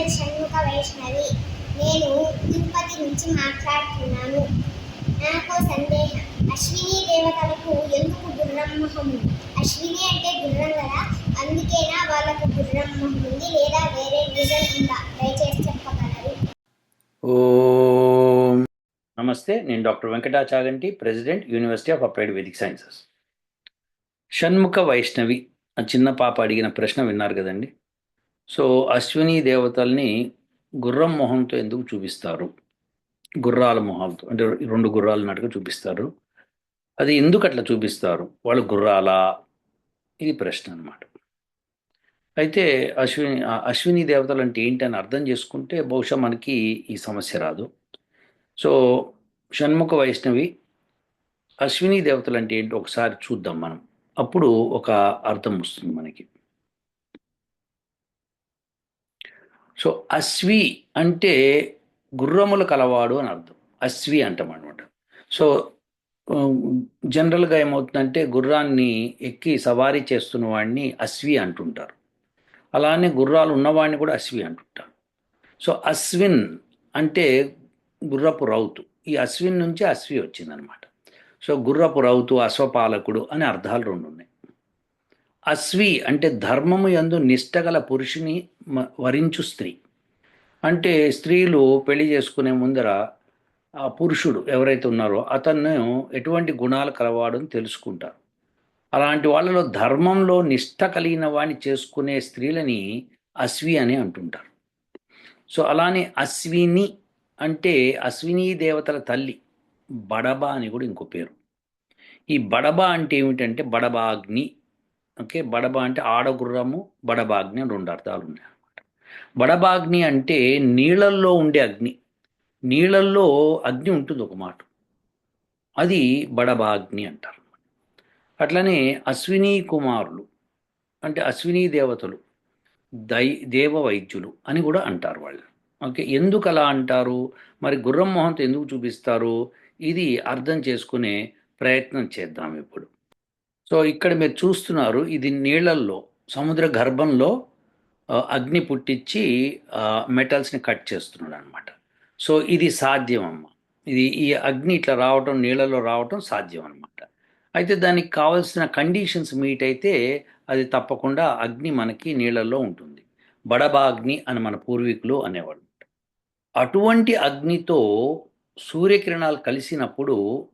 పేరు షణ్ముఖ వైష్ణవి నేను తిరుపతి నుంచి మాట్లాడుతున్నాను. నాకు సందేహం. అశ్విని దేవతలకు ఎందుకు గుర్రం మొహం ఉంది అశ్విని అంటే గుర్రం కదా? అందుకేనా వాళ్ళకు గుర్రం మొహం ఉంది లేదా వేరే రీజన్ ఉందా? దయచేసి చెప్పగలరు. ఓం. నమస్తే నేను doctor Venkata Chaganti president university of applied Vedic sciences. Shanmukha Vaishnavi ఆ చిన్న పాప అడిగిన ప్రశ్న విన్నారు కదండి. సో అశ్విని దేవతల్ని గుర్రం మొహంతో ఎందుకు చూపిస్తారు? గుర్రాల మొహంతో అంటే రెండు గుర్రాలు నటుగా చూపిస్తారు. అది ఎందుకు అట్లా చూపిస్తారు? వాళ్ళు గుర్రాలా? ఇది ప్రశ్న అన్నమాట. అయితే అశ్విని అశ్విని దేవతలు అంటే ఏంటి అని అర్థం చేసుకుంటే బహుశా మనకి ఈ సమస్య రాదు. సో షణ్ముఖ వైష్ణవి అశ్విని దేవతలు అంటే ఏంటి ఒకసారి చూద్దాం మనం. అప్పుడు ఒక అర్థం వస్తుంది మనకి. సో అశ్వి అంటే గుర్రములు కలవాడు అని అర్థం. అశ్వి అంటాం అనమాట సో జనరల్గా ఏమవుతుందంటే గుర్రాన్ని ఎక్కి సవారీ చేస్తున్న వాడిని అశ్వి అంటుంటారు. అలానే గుర్రాలు ఉన్నవాడిని కూడా అశ్వి అంటుంటారు. సో అశ్విన్ అంటే గుర్రపు రౌతు. ఈ అశ్విన్ నుంచి అశ్వి వచ్చిందనమాట సో గుర్రపు రౌతు అశ్వపాలకుడు అనే అర్థాలు రెండు ఉన్నాయి అశ్వి అంటే ధర్మము యందు నిష్టగల పురుషుని వరించు స్త్రీ. అంటే స్త్రీలు పెళ్ళి చేసుకునే ముందర ఆ పురుషుడు ఎవరైతే ఉన్నారో అతను ఎటువంటి గుణాలు కలవాడు అని తెలుసుకుంటారు. అలాంటి వాళ్ళలో ధర్మంలో నిష్ట కలిగిన వాడిని చేసుకునే స్త్రీలని అశ్వి అని అంటుంటారు. సో అలానే అశ్విని అంటే అశ్విని దేవతల తల్లి బడబ అని కూడా ఇంకో పేరు. ఈ బడబ అంటే ఏమిటంటే బడబాగ్ని. ఓకే బడబ అంటే ఆడగుర్రము బడబాగ్ని అని రెండు అర్థాలు ఉన్నాయి. వడబాగ్ని బడబాగ్ని అంటే నీళ్ళల్లో ఉండే అగ్ని. నీళ్ళల్లో అగ్ని ఉంటుంది ఒక మాట. అది బడబాగ్ని అంటారు. అట్లనే అశ్విని కుమారులు అంటే అశ్విని దేవతలు దై దేవ వైద్యులు అని కూడా అంటారు వాళ్ళు. ఓకే ఎందుకు అలా అంటారు? మరి గుర్రం మొహంతో ఎందుకు చూపిస్తారు? ఇది అర్థం చేసుకునే ప్రయత్నం చేద్దాం ఇప్పుడు. సో ఇక్కడ మీరు చూస్తున్నారు ఇది నీళ్ళల్లో సముద్ర గర్భంలో అగ్ని పుట్టించి మెటల్స్ని కట్ చేస్తున్నాడు అనమాట సో ఇది సాధ్యం అమ్మ ఇది ఈ అగ్ని ఇట్లా రావటం నీళ్ళలో రావటం సాధ్యం అనమాట అయితే దానికి కావాల్సిన కండిషన్స్ మీట్ అయితే అది తప్పకుండా అగ్ని మనకి నీళ్ళల్లో ఉంటుంది. బడబాగ్ని అని మన పూర్వీకులు అనేవాళ్ళు. అటువంటి అగ్నితో సూర్యకిరణాలు కలిసినప్పుడు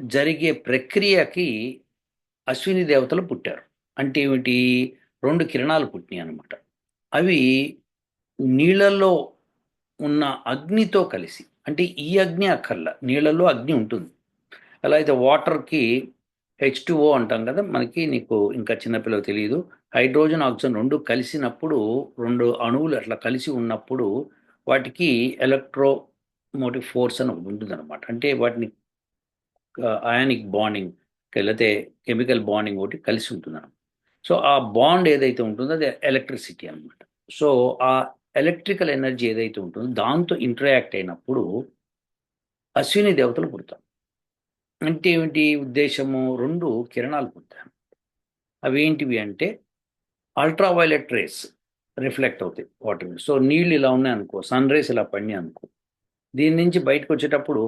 జరిగే ప్రక్రియకి అశ్విని దేవతలు పుట్టారు. అంటే ఏమిటి? రెండు కిరణాలు పుట్టినాయి అనమాట అవి నీళ్ళల్లో ఉన్న అగ్నితో కలిసి అంటే ఈ అగ్ని అక్కర్లా నీళ్ళల్లో అగ్ని ఉంటుంది. ఎలా అయితే వాటర్కి హెచ్ ఓ అంటాం కదా మనకి నీకు ఇంకా చిన్నపిల్లలకు తెలియదు హైడ్రోజన్ ఆక్సిజన్ రెండు కలిసినప్పుడు రెండు అణువులు అట్లా కలిసి ఉన్నప్పుడు వాటికి ఎలక్ట్రో మోటివ్ ఫోర్స్ అని ఒకటి ఉంటుంది అనమాట అంటే వాటిని అయానిక్ బాండింగ్ లేకపోతే కెమికల్ బాండింగ్ ఒకటి కలిసి ఉంటుంది అనమాట సో ఆ బాండ్ ఏదైతే ఉంటుందో అది ఎలక్ట్రిసిటీ అనమాట సో ఆ ఎలక్ట్రికల్ ఎనర్జీ ఏదైతే ఉంటుందో దాంతో ఇంటరాక్ట్ అయినప్పుడు అశ్విని దేవతలు పుడతారు. అంటే ఏమిటి ఉద్దేశము? రెండు కిరణాలు పుడతాయి. అవి ఏంటివి అంటే అల్ట్రా వైలెట్ రేస్ రిఫ్లెక్ట్ అవుతాయి వాటర్ మీద. సో నీళ్ళు ఇలా ఉన్నాయి అనుకో సన్ రేస్ ఇలా పడినాయి అనుకో. దీని నుంచి బయటకు వచ్చేటప్పుడు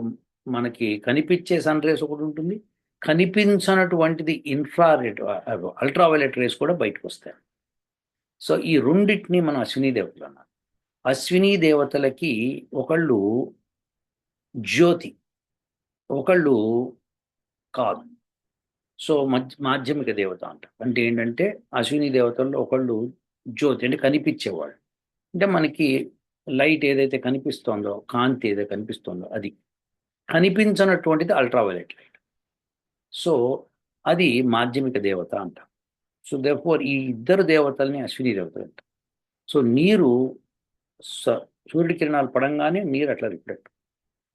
మనకి కనిపించే సన్ రేస్ ఒకటి ఉంటుంది. కనిపించనటువంటిది ఇన్ఫ్రారెడ్ అల్ట్రావైలెట్ రేస్ కూడా బయటకు వస్తాయి. సో ఈ రెండింటిని మనం అశ్విని దేవతలు అన్నారు. అశ్విని దేవతలకి ఒకళ్ళు జ్యోతి ఒకళ్ళు కాదు. సో మధ్య మాధ్యమిక దేవత అంట. అంటే ఏంటంటే అశ్విని దేవతల్లో ఒకళ్ళు జ్యోతి అంటే కనిపించేవాళ్ళు. అంటే మనకి లైట్ ఏదైతే కనిపిస్తోందో కాంతి ఏదైతే కనిపిస్తోందో అది కనిపించనటువంటిది అల్ట్రావైలెట్ లైట్ సో అది మాధ్యమిక దేవత అంట. సో దేఫోర్ ఈ ఇద్దరు దేవతల్ని అశ్విని దేవతలు అంట సో నీరు స- సూర్యుడి కిరణాలు పడంగానే నీరు అట్లా రిఫ్లెక్ట్.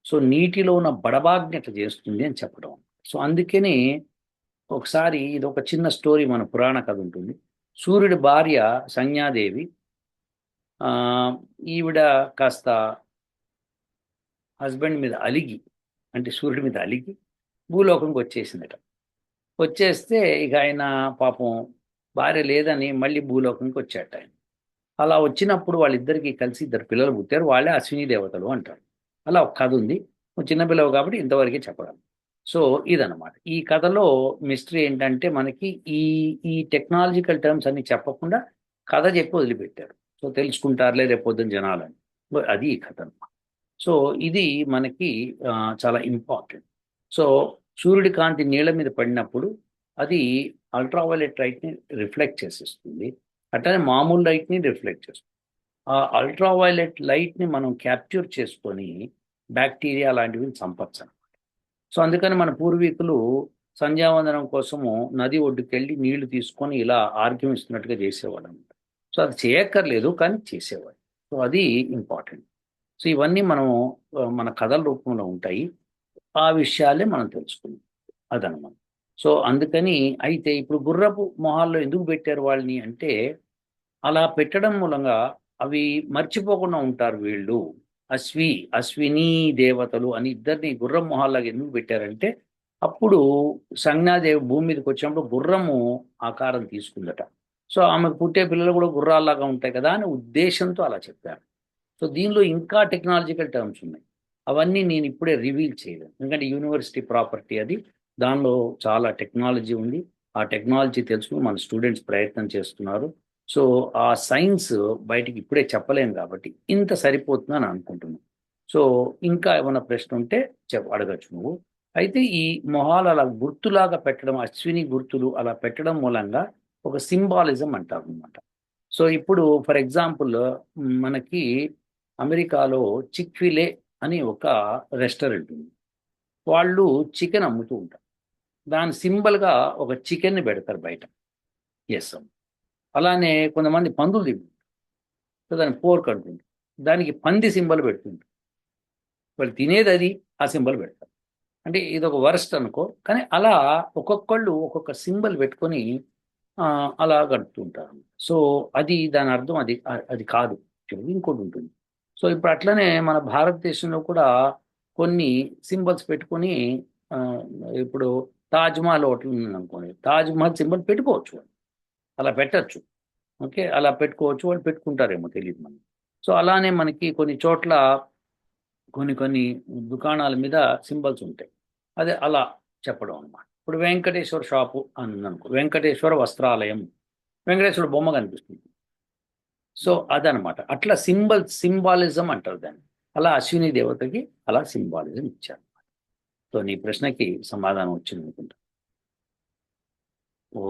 సో నీటిలో ఉన్న బడబాగ్ని అట్లా చేస్తుంది అని చెప్పడం. సో అందుకని ఒకసారి ఇది ఒక చిన్న స్టోరీ మన పురాణ కథ ఉంటుంది. సూర్యుడి భార్య సంజ్ఞాదేవి ఆ, ఈవిడ కాస్త హస్బెండ్ మీద అలిగి అంటే సూర్యుడి మీద అలిగి భూలోకంకి వచ్చేసిందట వచ్చేస్తే ఇక ఆయన పాపం భార్య లేదని మళ్ళీ భూలోకంకి వచ్చాట ఆయన. అలా వచ్చినప్పుడు వాళ్ళిద్దరికి కలిసి ఇద్దరు పిల్లలు పుట్టారు వాళ్ళే అశ్విని దేవతలు అంటారు. అలా ఒక కథ ఉంది. చిన్న పిల్లవు కాబట్టి ఇంతవరకే చెప్పడం సో ఇదనమాట ఈ కథలో మిస్టరీ ఏంటంటే మనకి ఈ ఈ టెక్నాలజికల్ టర్మ్స్ అన్ని చెప్పకుండా కథ చెప్పి వదిలిపెట్టారు. సో తెలుసుకుంటారులే రేపు జనాలని. అది ఈ కథ అనమాట సో ఇది మనకి చాలా ఇంపార్టెంట్. సో సూర్యుడి కాంతి నీళ్ళ మీద పడినప్పుడు అది అల్ట్రావైలెట్ లైట్ని రిఫ్లెక్ట్ చేసేస్తుంది. అట్లనే మామూలు లైట్ని రిఫ్లెక్ట్ చేస్తుంది. ఆ అల్ట్రావైలెట్ లైట్ని మనం క్యాప్చర్ చేసుకొని బ్యాక్టీరియా లాంటివి చంపచ్చు అనమాట సో అందుకని మన పూర్వీకులు సంధ్యావందనం కోసము నది ఒడ్డుకెళ్ళి నీళ్ళు తీసుకొని ఇలా ఆర్గ్యం ఇస్తున్నట్టుగా చేసేవాడు అనమాట సో అది చేయక్కర్లేదు కానీ చేసేవాడు సో అది ఇంపార్టెంట్ సో ఇవన్నీ మనం మన కథల రూపంలో ఉంటాయి. ఆ విషయాలే మనం తెలుసుకున్నాం అదనమాట. సో అందుకని అయితే ఇప్పుడు గుర్రపు మొహాల్లో ఎందుకు పెట్టారు వాళ్ళని అంటే అలా పెట్టడం మూలంగా అవి మర్చిపోకుండా ఉంటారు వీళ్ళు. అశ్వి అశ్విని దేవతలు అని ఇద్దరిని గుర్రం మొహాల్లాగా ఎందుకు పెట్టారంటే అప్పుడు సంజ్ఞాదేవి భూమి మీదకి వచ్చినప్పుడు గుర్రము ఆకారం తీసుకుందట. సో ఆమెకు పుట్టే పిల్లలు కూడా గుర్రాల్లాగా ఉంటాయి కదా అని ఉద్దేశంతో అలా చెప్పారు. సో దీనిలో ఇంకా టెక్నాలజికల్ టర్మ్స్ ఉన్నాయి. అవన్నీ నేను ఇప్పుడే రివీల్ చేయలేను. ఎందుకంటే యూనివర్సిటీ ప్రాపర్టీ అది. దానిలో చాలా టెక్నాలజీ ఉంది. ఆ టెక్నాలజీ తెలుసుకుని మన స్టూడెంట్స్ ప్రయత్నం చేస్తున్నారు. సో ఆ సైన్స్ బయటికి ఇప్పుడే చెప్పలేము కాబట్టి ఇంత సరిపోతుందని అనుకుంటున్నాను. సో ఇంకా ఏమైనా ప్రశ్న ఉంటే చెప్ అడగచ్చు నువ్వు. అయితే ఈ మొహాలు అలా గుర్తులాగా పెట్టడం అశ్విని గుర్తులు అలా పెట్టడం మూలంగా ఒక సింబాలిజం అంటారు అనమాట సో ఇప్పుడు ఫర్ ఎగ్జాంపుల్ మనకి అమెరికాలో చిక్విలే అని ఒక రెస్టారెంట్ ఉంది. వాళ్ళు చికెన్ అమ్ముతూ ఉంటారు. దాని సింబల్గా ఒక చికెన్ని పెడతారు బయట. ఎస్. అలానే కొంతమంది పందులు తింటుంటారు. దాన్ని పోర్క్ అంటుంటారు. దానికి పంది సింబల్ పెడుతుంటారు. వాళ్ళు తినేది అది ఆ సింబల్ పెడతారు. అంటే ఇది ఒక వరస్ట్ అనుకో కానీ అలా ఒక్కొక్కళ్ళు ఒక్కొక్క సింబల్ పెట్టుకొని అలా గడుపుతుంటారు సో అది దాని అర్థం అది అది కాదు. ఇంకోటి ఉంటుంది. సో ఇప్పుడు అట్లనే మన భారతదేశంలో కూడా కొన్ని సింబల్స్ పెట్టుకొని ఆ, ఇప్పుడు తాజ్ మహల్ హోటల్ ఉందనుకోండి తాజ్ మహల్ సింబల్ పెట్టుకోవచ్చు అలా పెట్టచ్చు. ఓకే? అలా పెట్టుకోవచ్చు వాళ్ళు పెట్టుకుంటారేమో తెలియదు మనకి. సో అలానే మనకి కొన్ని చోట్ల కొన్ని కొన్ని దుకాణాల మీద సింబల్స్ ఉంటాయి. అదే అలా చెప్పడం అన్నమాట. ఇప్పుడు వెంకటేశ్వర షాపు అని అనుకో వెంకటేశ్వర వస్త్రాలయం. వెంకటేశ్వర బొమ్మ కనిపిస్తుంది. సో అదనమాట. అట్లా సింబల్ సింబాలిజం అంటారు దాన్ని. అలా అశ్విని దేవతకి అలా సింబాలిజం ఇచ్చారు. సో నీ ప్రశ్నకి సమాధానం వచ్చింది అనుకుంటా ఓ